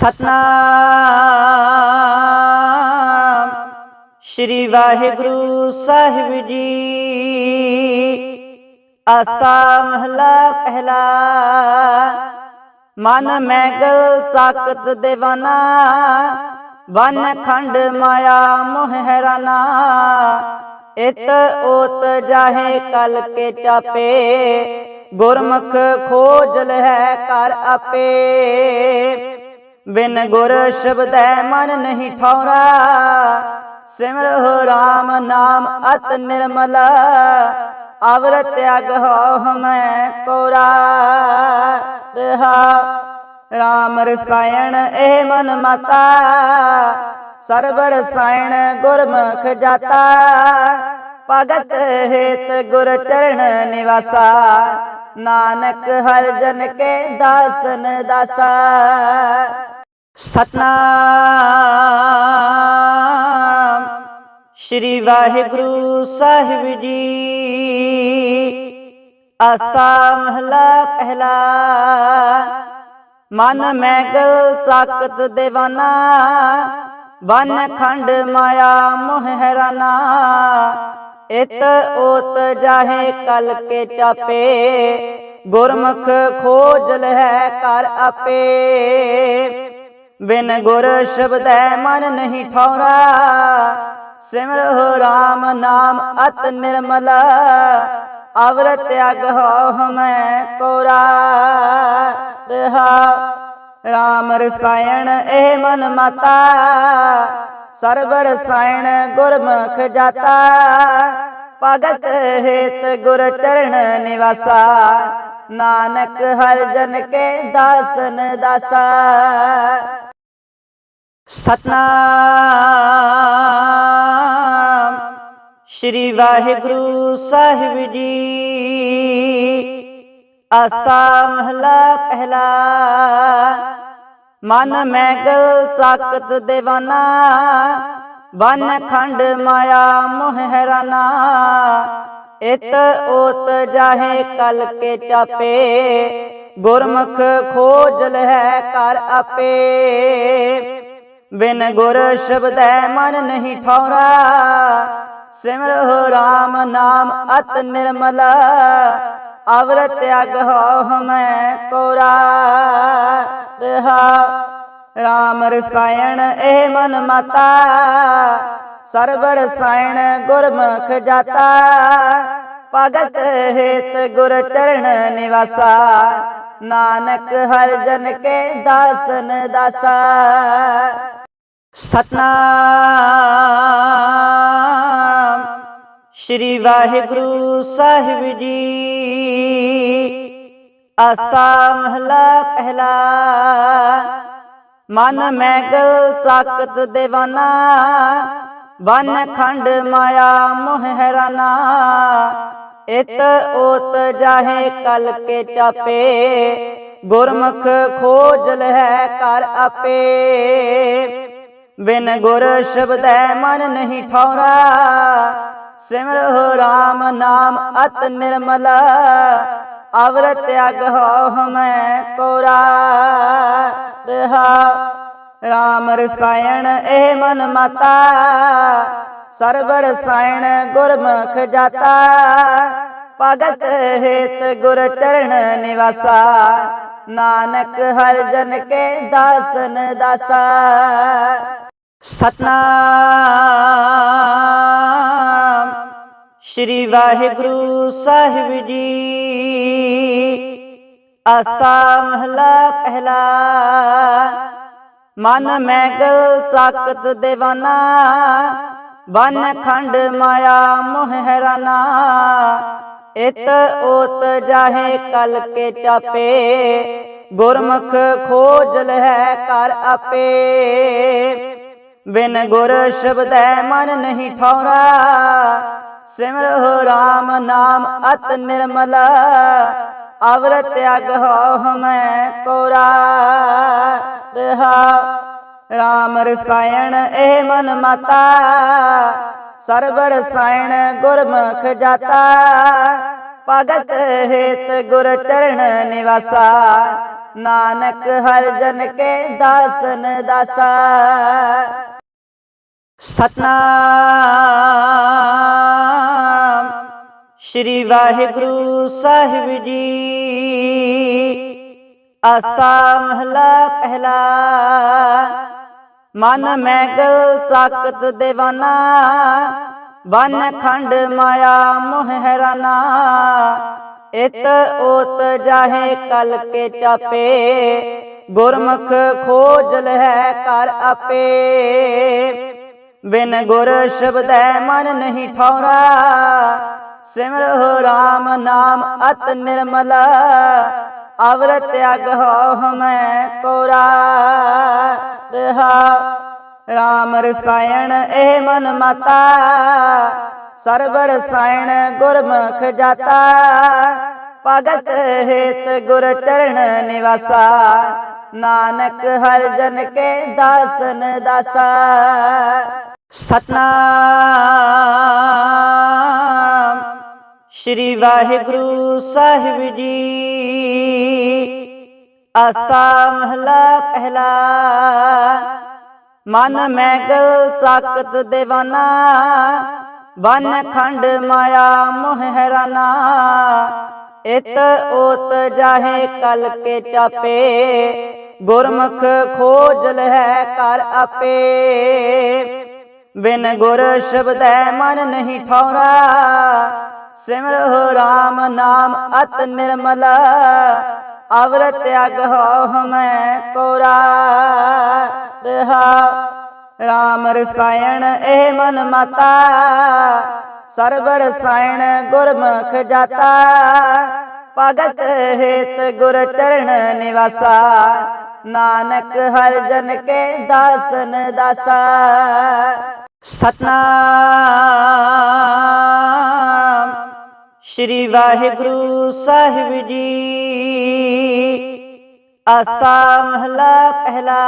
ਸਤਨਾਮ। ਸ਼੍ਰੀ ਵਾਹਿਗੁਰੂ ਸਾਹਿਬ ਜੀ। ਆਸਾ ਮਹਲਾ ਪਹਿਲਾ। ਮਨ ਮੈਗਲ ਸਾਖਤ ਦੇਵਾਨਾ। ਵਨ ਖੰਡ ਮਾਇਆ ਮੋਹ ਇਤ ਓਤ ਜਾਹੇ ਕਲ ਕੇ ਚਾਪੇ। ਗੁਰਮੁਖ ਖੋਜ ਲਹਿ ਕਰ ਆਪੇ। ਬਿਨ ਗੁਰ ਸ਼ਬਦੈ ਮਨ ਨਹੀਂ ਠੌਰਾ ਸਿਮਰਹੁ RAM ਨਾਮ ਅਤ ਨਿਰਮਲ। ਅਵਰ ਤਿਆਗ ਹੋ ਹਮੈ ਕੋਰਾ। ਰਹਾ RAM ਰਸਾਇਣ ਇਹ ਮਨ ਮਾਤਾ। ਸਰਬ ਰਸਾਇਣ ਗੁਰਮੁਖ ਜਾਤਾ। ਭਗਤ ਹੇਤ ਗੁਰ ਚਰਨ ਨਿਵਾਸਾ। ਨਾਨਕ ਹਰ ਜਨ ਕੇ ਦਾਸਨ ਦਾਸਾ। ਸਤਨਾਮ। ਸ਼੍ਰੀ ਵਾਹਿਗੁਰੂ ਸਾਹਿਬ ਜੀ। ਆਸਾ ਮਹਲਾ ਪਹਿਲਾ। ਮਨ ਮੈਗਲ ਸਾਖਤ ਦੇਵਾਨਾ। ਬਨ ਖੰਡ ਮਾਇਆ ਮੋਹ ਹੈਰਾਨਾ। ਇਤ ਓਤ ਜਾਹੇ ਕਲ ਕੇ ਚਾਪੇ। ਗੁਰਮੁਖ ਖੋਜ ਲਹਿ ਕਰ ਆਪੇ। ਬਿਨ ਗੁਰ ਸ਼ਬਦੈ ਮਨ ਨਹੀਂ ਠੌਰਾ ਸਿਮਰਹੁ RAM ਨਾਮ ਅਤ ਨਿਰਮਲ। ਅਵਰ ਤਿਆਗ ਹੋ ਹਮੈ ਕੋਰਾ। ਰਹਾ RAM ਰਸਾਇਣ ਇਹ ਮਨ ਮਾਤਾ। ਸਰਬ ਰਸਾਇਣ ਗੁਰਮੁਖ ਜਾਤਾ। ਭਗਤ ਹੇਤ ਗੁਰ ਚਰਨ ਨਿਵਾਸਾ। ਨਾਨਕ ਹਰ ਜਨ ਕੇ ਦਾਸਨ ਦਾਸਾ ਸਤਨਾਮ। ਸ਼੍ਰੀ ਵਾਹਿਗੁਰੂ ਸਾਹਿਬ ਜੀ। ਆਸਾ ਮਹਲਾ ਪਹਿਲਾ। ਮਨ ਮੈਗਲ ਸਾਖਤ ਦੇਵਾਨਾ। ਬਨ ਖੰਡ ਮਾਇਆ ਮੋਹ ਹੈਰਾਨਾ। ਇਤ ਓਤ ਜਾਹੇ ਕਲ ਕੇ ਚਾਪੇ। ਗੁਰਮੁਖ ਖੋਜ ਲਹਿ ਕਰ ਆਪੇ। ਬਿਨ ਗੁਰ ਸ਼ਬਦੈ ਮਨ ਨਹੀਂ ਠੌਰਾ ਸਿਮਰਹੁ RAM ਨਾਮ, ਅਤ ਨਿਰਮਲ। ਅਵਰ ਤਿਆਗ ਹੋ ਹਮੈ ਕੋਰਾ। ਰਹਾ RAM ਰਸਾਇਣ, ਇਹ ਮਨ ਮਾਤਾ। ਸਰਬ ਰਸਾਇਣ, ਗੁਰਮੁਖ ਜਾਤਾ। ਭਗਤ ਹੇਤ ਗੁਰ ਚਰਨ ਨਿਵਾਸਾ। ਨਾਨਕ ਹਰ ਜਨ ਕੇ ਦਾਸਨ ਦਾਸਾ। ਸਤਨਾਮ। ਸ਼੍ਰੀ ਵਾਹਿਗੁਰੂ ਸਾਹਿਬ ਜੀ। ਆਸਾ ਮਹਲਾ ਪਹਿਲਾ। ਮਨ ਮੈਗਲ ਸਾਖਤ ਦੇਵਾਨਾ। ਬਨ ਖੰਡ ਮਾਇਆ ਮੋਹ ਹੈਰਾਨਾ। ਇਤ ਓਤ ਜਾਹੇ ਕਲ ਕੇ ਚਾਪੇ। ਗੁਰਮੁਖ ਖੋਜ ਲਹਿ ਕਰ ਆਪੇ। ਬਿਨ ਗੁਰ ਸ਼ਬਦੈ ਮਨ ਨਹੀਂ ਠੌਰਾ ਸਿਮਰਹੁ RAM ਨਾਮ ਅਤ ਨਿਰਮਲ। ਅਵਰ ਤਿਆਗ ਹੋ ਹਮੈ ਕੋਰਾ। ਰਹਾ RAM ਰਸਾਇਣ ਇਹ ਮਨ ਮਾਤਾ। ਸਰਬ ਰਸਾਇਣ ਗੁਰਮੁਖ ਜਾਤਾ। ਭਗਤ ਹੇਤ ਗੁਰ ਚਰਨ ਨਿਵਾਸਾ। ਨਾਨਕ ਹਰ ਜਨ ਕੇ ਦਾਸਨ ਦਾਸਾ। ਸਤਨਾਮ। ਸ਼੍ਰੀ ਵਾਹਿਗੁਰੂ ਸਾਹਿਬ ਜੀ। ਆਸਾ ਮਹਲਾ ਪਹਿਲਾ। ਮਨ ਮੈਗਲ ਸਾਖਤ ਦੇਵਾਨਾ। ਬਨ ਖੰਡ ਮਾਇਆ ਮੋਹ ਹੈਰਾਨਾ। ਇਤ ਓਤ ਜਾਹੇ ਕਲ ਕੇ ਚਾਪੇ। ਗੁਰਮੁਖ ਖੋਜ ਲਹਿ ਕਰ ਆਪੇ। ਬਿਨ ਗੁਰ ਸ਼ਬਦੈ ਮਨ ਨਹੀਂ ਠੌਰਾ ਸਿਮਰਹੁ RAM ਨਾਮ ਅਤ ਨਿਰਮਲ। ਅਵਰ ਤਿਆਗ ਹੋ ਹਮੈ ਕੋਰਾ। ਰਹਾ RAM ਰਸਾਇਣ ਇਹ ਮਨ ਮਾਤਾ। ਸਰਬ ਰਸਾਇਣ ਗੁਰਮੁਖ ਜਾਤਾ। ਭਗਤ ਹੇਤ ਗੁਰ ਚਰਨ ਨਿਵਾਸਾ। ਨਾਨਕ ਹਰ ਜਨ ਕੇ ਦਾਸਨ ਦਾਸਾ। ਸਤਨਾਮ ਸ਼੍ਰੀ ਵਾਹਿਗੁਰੂ ਸਾਹਿਬ ਜੀ। ਆਸਾ ਮਹਲਾ ਪਹਿਲਾ। ਮਨ ਮੈਗਲ ਸਾਖਤ ਦੇਵਾਨਾ। ਬਨ ਖੰਡ ਮਾਇਆ ਮੋਹ ਹੈਰਾਨਾ। ਇਤ ਓਤ ਜਾਹੇ ਕਲ ਕੇ ਚਾਪੇ, ਗੁਰਮੁਖ ਖੋਜ ਲਹਿ ਕਰ ਆਪੇ। ਬਿਨ ਗੁਰ ਸ਼ਬਦੈ ਮਨ ਨਹੀਂ ਠੌਰਾ ਸਿਮਰਹੁ RAM ਨਾਮ ਅਤ ਨਿਰਮਲ ਅਵਰ ਤਿਆਗ ਹੋ ਹਮੈ ਕੋਰਾ। ਰਹਾ RAM ਰਸਾਇਣ ਇਹ ਮਨ ਮਾਤਾ ਸਰਬ ਰਸਾਇਣ ਗੁਰਮੁਖ ਜਾਤਾ। ਭਗਤ ਹੇਤ ਗੁਰ ਚਰਨ ਨਿਵਾਸਾ। ਨਾਨਕ ਹਰ ਜਨ ਕੇ ਦਾਸਨ ਦਾਸਾ। ਸਤਨਾਮ। ਸ਼੍ਰੀ ਵਾਹਿਗੁਰੂ ਸਾਹਿਬ ਜੀ। ਆਸਾ ਮਹਲਾ ਪਹਿਲਾ। ਮਨ ਮੈਗਲ ਸਾਖਤ ਦੇਵਾਨਾ। ਬਨ ਖੰਡ ਮਾਇਆ ਮੋਹ ਹੈਰਾਨਾ, ਇਤ ਓਤ ਜਾਹੇ ਕਲ ਕੇ ਚਾਪੇ, ਗੁਰਮੁਖ ਖੋਜ ਲਹਿ ਕਰ ਆਪੇ। ਬਿਨ ਗੁਰ ਸ਼ਬਦੈ ਮਨ ਨਹੀਂ ਠੌਰਾ ਸਿਮਰਹੁ RAM ਨਾਮ ਅਤ ਨਿਰਮਲ ਅਵਰ ਤਿਆਗ ਹੋ ਹਮੈ ਕੋਰਾ। ਰਹਾ RAM ਰਸਾਇਣ ਇਹ ਮਨ ਮਾਤਾ। ਸਰਬ ਰਸਾਇਣ ਗੁਰਮੁਖ ਜਾਤਾ। ਭਗਤ ਹੇਤ ਗੁਰ ਚਰਨ ਨਿਵਾਸਾ। ਨਾਨਕ ਹਰ ਜਨ ਕੇ ਦਾਸਨ ਦਾਸਾ। ਸਤਨਾਮ। ਸ਼੍ਰੀ ਵਾਹਿਗੁਰੂ ਸਾਹਿਬ ਜੀ। ਆਸਾ ਮਹਲਾ ਪਹਿਲਾ।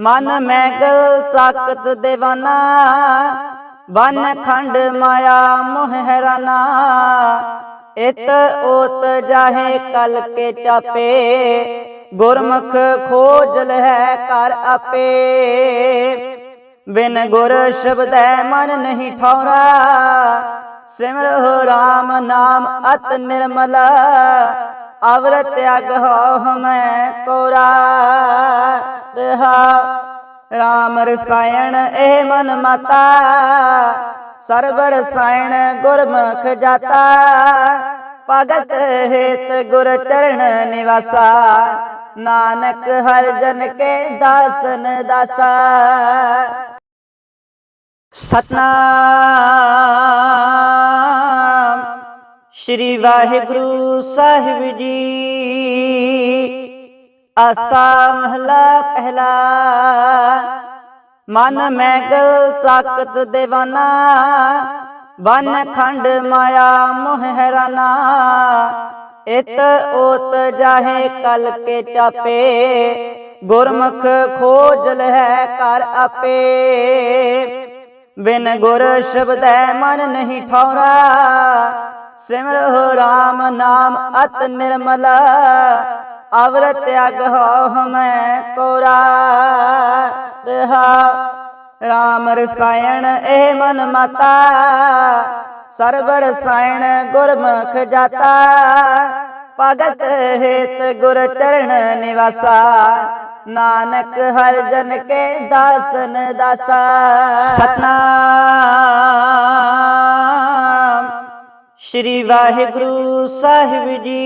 ਮਨ ਮੈਗਲ ਸਾਖਤ ਦੇਵਾਨਾ ਬਨ ਖੰਡ ਮਾਇਆ ਮੋਹ ਹੈਰਾਨਾ। ਇਤ ਓਤ ਜਾਹੇ ਕਲ ਕੇ ਚਾਪੇ ਗੁਰਮੁਖ ਖੋਜ ਲਹਿ ਕਰ ਆਪੇ। ਬਿਨ ਗੁਰ ਸ਼ਬਦੈ ਮਨ ਨਹੀਂ ਠੌਰਾ ਸਿਮਰਹੁ RAM ਨਾਮ ਅਤ ਨਿਰਮਲ। ਅਵਰ ਤਿਆਗ ਹੋ ਹਮੈ ਕੋਰਾ ਰਹਾ। RAM ਰਸਾਇਣ ਇਹ ਮਨ ਮਾਤਾ ਸਰਬ ਰਸਾਇਣ ਗੁਰਮੁਖ ਜਾਤਾ। ਭਗਤ ਹੇਤ ਗੁਰ ਚਰਨ ਨਿਵਾਸਾ, ਨਾਨਕ ਹਰ ਜਨ ਕੇ ਦਾਸਨ ਦਾਸਾ। ਸਤਨਾਮ ਸ਼੍ਰੀ ਵਾਹਿਗੁਰੂ ਸਾਹਿਬ ਜੀ। ਆਸਾ ਮਹਲਾ ਪਹਿਲਾ। ਮਨ ਮੈਗਲ ਸਾਖਤ ਦੇਵਾਨਾ। ਬਨ ਖੰਡ ਮਾਇਆ ਮੋਹ ਹੈਰਾਨਾ। ਇਤ ਓਤ ਜਾਹੇ ਕਲ ਕੇ ਚਾਪੇ। ਗੁਰਮੁਖ ਖੋਜ ਲਹਿ ਕਰ ਆਪੇ। ਬਿਨ ਗੁਰ ਸ਼ਬਦੈ ਮਨ ਨਹੀਂ ਠੌਰਾ ਸਿਮਰਹੁ ਰਾਮ ਨਾਮ ਅਤ ਨਿਰਮਲ ਅਵਰ ਤਿਆਗ ਹੋ ਹਮੈ ਕੋਰਾ। ਰਹਾ RAM ਰਸਾਇਣ ਇਹ ਮਨ ਮਾਤਾ ਸਰਬ ਰਸਾਇਣ ਗੁਰਮੁਖ ਜਾਤਾ। ਭਗਤ ਹੇਤ ਗੁਰ ਚਰਨ ਨਿਵਾਸਾ, ਨਾਨਕ ਹਰ ਜਨ ਕੇ ਦਾਸਨ ਦਾਸਾ। ਸਤਨਾਮ। ਸ਼੍ਰੀ ਵਾਹਿਗੁਰੂ ਸਾਹਿਬ ਜੀ।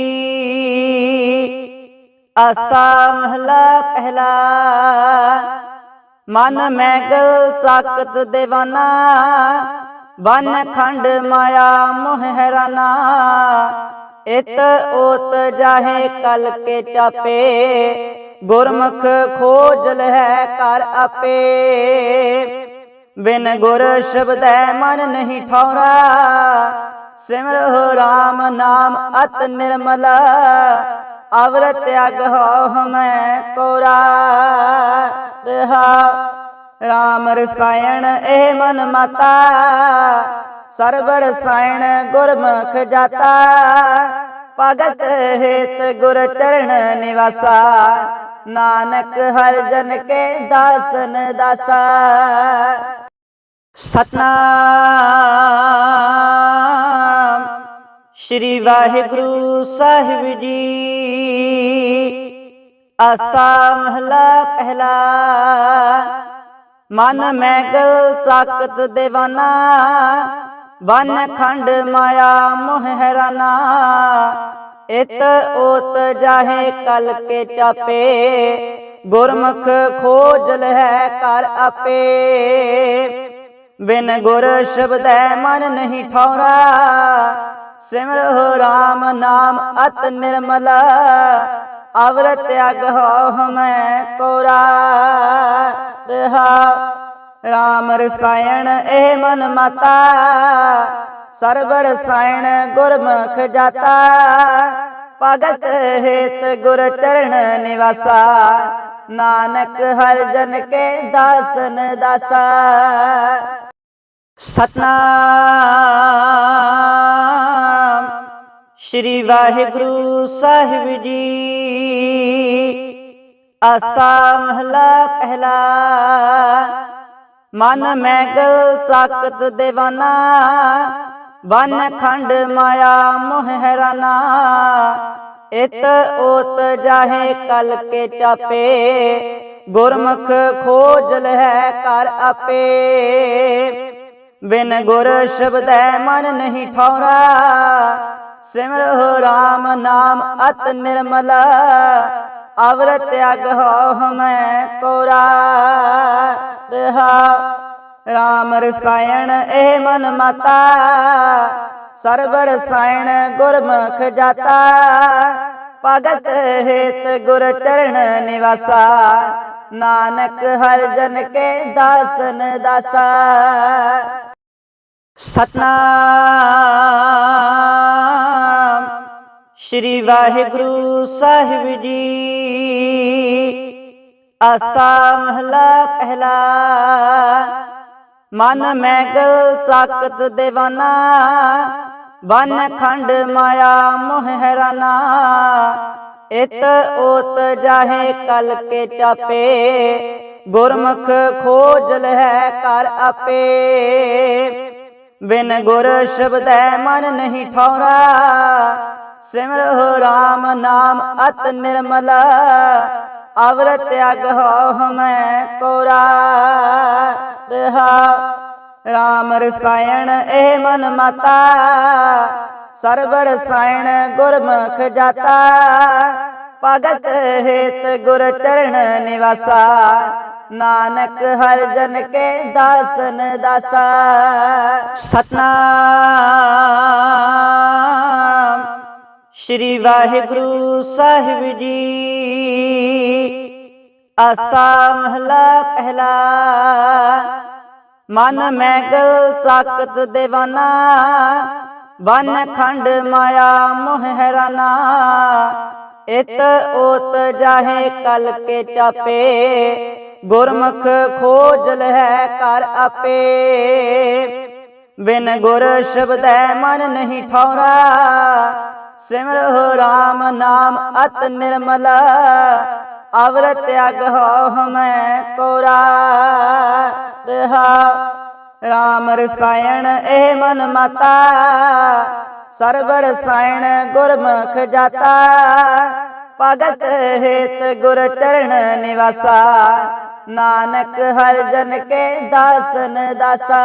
ਆਸਾ ਮਹਲਾ ਪਹਿਲਾ। ਮਨ ਮੈਗਲ ਸਾਖਤ ਦੇਵਾਨਾ। ਬਨ ਖੰਡ ਮਾਇਆ ਮੋਹ ਹੈਰਾਨਾ। ਇਤ ਓਤ ਜਾਹੇ ਕਲ ਕੇ ਚਾਪੇ। ਗੁਰਮੁਖ ਖੋਜ ਲਹਿ ਕਰ ਆਪੇ। ਬਿਨ ਗੁਰ ਸ਼ਬਦੈ ਮਨ ਨਹੀਂ ਠੌਰਾ ਸਿਮਰਹੁ RAM ਨਾਮ ਅਤ ਨਿਰਮਲ ਅਵਰ ਤਿਆਗ ਹੋ ਹਮੈ ਕੋਰਾ। ਰਹਾ RAM ਰਸਾਇਣ ਇਹ ਮਨ ਮਾਤਾ, ਸਰਬ ਰਸਾਇਣ ਗੁਰਮੁਖ ਜਾਤਾ। ਭਗਤ ਹੇਤ ਗੁਰ ਚਰਨ ਨਿਵਾਸਾ, ਨਾਨਕ ਹਰ ਜਨ ਕੇ ਦਾਸਨ ਦਾਸਾ। ਸਤਨਾਮ ਸ਼੍ਰੀ ਵਾਹਿਗੁਰੂ ਸਾਹਿਬ ਜੀ। ਆਸਾ ਮਹਲਾ ਪਹਿਲਾ। ਮਨ ਮੈਂ ਗਲ ਸਾਖਤ ਦੇਵਾਨਾ। ਬਨ ਖੰਡ ਮਾਇਆ ਮੋਹ ਹੈਰਾਨਾ। ਇਤ ਓਤ ਜਾਹੇ ਕਲ ਕੇ ਚਾਪੇ। ਗੁਰਮੁਖ ਖੋਜ ਲਹਿ ਕਰ ਆਪੇ। ਬਿਨ ਗੁਰ ਸ਼ਬਦੈ ਮਨ ਨਹੀਂ ਠੌਰਾ ਸਿਮਰਹੁ RAM ਨਾਮ ਅਤ ਨਿਰਮਲ ਅਵਰ ਤਿਆਗ ਹੋ ਹਮੈ ਕੋਰਾ। ਰਹਾ RAM ਰਸਾਇਣ ਇਹ ਮਨ ਮਾਤਾ ਸਰਬ ਰਸਾਇਣ ਗੁਰਮੁਖ ਜਾਤਾ। ਭਗਤ ਹੇਤ ਗੁਰ ਚਰਨ ਨਿਵਾਸਾ, ਨਾਨਕ ਹਰ ਜਨ ਕੇ ਦਾਸਨ ਦਾਸਾ। ਸਤਨਾਮ ਸ਼੍ਰੀ ਵਾਹਿਗੁਰੂ ਸਾਹਿਬ ਜੀ। ਆਸਾ ਮਹਲਾ ਪਹਿਲਾ। ਮਨ ਮੈਂ ਗਲ ਸਾਖਤ ਦੇਵਾਨਾ। ਬਨ ਖੰਡ ਮਾਇਆ ਮੋਹ ਹੈਰਾਨਾ। ਇਤ ਓਤ ਜਾਹੇ ਕਲ ਕੇ ਚਾਪੇ। ਗੁਰਮੁਖ ਖੋਜ ਲਹਿ ਕਰ ਆਪੇ। ਬਿਨ ਗੁਰ ਸ਼ਬਦੈ ਮਨ ਨਹੀਂ ਠੌਰਾ ਸਿਮਰਹੁ ਰਾਮ ਨਾਮ ਅਤ ਨਿਰਮਲ ਅਵਰ ਤਿਆਗ ਹੋ ਹਮੈ ਕੋਰਾ। ਰਹਾ RAM ਰਸਾਇਣ ਇਹ ਮਨ ਮਾਤਾ, ਸਰਬ ਰਸਾਇਣ ਗੁਰਮੁਖ ਜਾਤਾ। ਭਗਤ ਹੇਤ ਗੁਰ ਚਰਨ ਨਿਵਾਸਾ, ਨਾਨਕ ਹਰ ਜਨ ਕੇ ਦਾਸਨ ਦਾਸਾ। ਸਤਨਾਮ ਸ਼੍ਰੀ ਵਾਹਿਗੁਰੂ ਸਾਹਿਬ ਜੀ। ਆਸਾ ਮਹਲਾ ਪਹਿਲਾ। ਮਨ ਮੈਂ ਗਲ ਸਾਖਤ ਦੇਵਾਨਾ। ਬਨ ਖੰਡ ਮਾਇਆ ਮੋਹ ਹੈਰਾਨਾ। ਇਤ ਓਤ ਜਾਹੇ ਕਲ ਕੇ ਚਾਪੇ। ਗੁਰਮੁਖ ਖੋਜ ਲਹਿ ਕਰ ਆਪੇ। ਬਿਨ ਗੁਰ ਸ਼ਬਦੈ ਮਨ ਨਹੀਂ ਠੌਰਾ ਸਿਮਰਹੁ ਰਾਮ ਨਾਮ ਅਤ ਨਿਰਮਲ ਅਵਰ ਤਿਆਗ ਹੋ ਹਮੈ ਕੋਰਾ। ਰਹਾ RAM ਰਸਾਇਣ ਇਹ ਮਨ ਮਾਤਾ ਸਰਬ ਰਸਾਇਣ ਗੁਰਮੁਖ ਜਾਤਾ। ਭਗਤ ਹੇਤ ਗੁਰ ਚਰਨ ਨਿਵਾਸਾ, ਨਾਨਕ ਹਰ ਜਨ ਕੇ ਦਾਸਨ ਦਾਸਾ। ਸਤਨਾਮ। ਸ਼੍ਰੀ ਵਾਹਿਗੁਰੂ ਸਾਹਿਬ ਜੀ। ਆਸਾ ਮਹਲਾ ਪਹਿਲਾ। ਮਨ ਮੈਂ ਗਲ ਸਾਖਤ ਦੇਵਾਨਾ। ਬਨ ਖੰਡ ਮਾਇਆ ਮੋਹ ਹੈਰਾਨਾ। ਇਤ ਓਤ ਜਾਹੇ ਕਲ ਕੇ ਚਾਪੇ। ਗੁਰਮੁਖ ਖੋਜ ਲਹਿ ਕਰ ਆਪੇ। ਬਿਨ ਗੁਰ ਸ਼ਬਦੈ ਮਨ ਨਹੀਂ ਠੌਰਾ ਸਿਮਰਹੁ RAM ਨਾਮ ਅਤ ਨਿਰਮਲ ਅਵਰ ਤਿਆਗ ਹੋ ਹਮੈ ਕੋਰਾ। ਰਹਾ RAM ਰਸਾਇਣ ਇਹ ਮਨ ਮਾਤਾ, ਸਰਬ ਰਸਾਇਣ ਗੁਰਮੁਖ ਜਾਤਾ। ਭਗਤ ਹੇਤ ਗੁਰ ਚਰਨ ਨਿਵਾਸਾ, ਨਾਨਕ ਹਰ ਜਨ ਕੇ ਦਾਸਨ ਦਾਸਾ।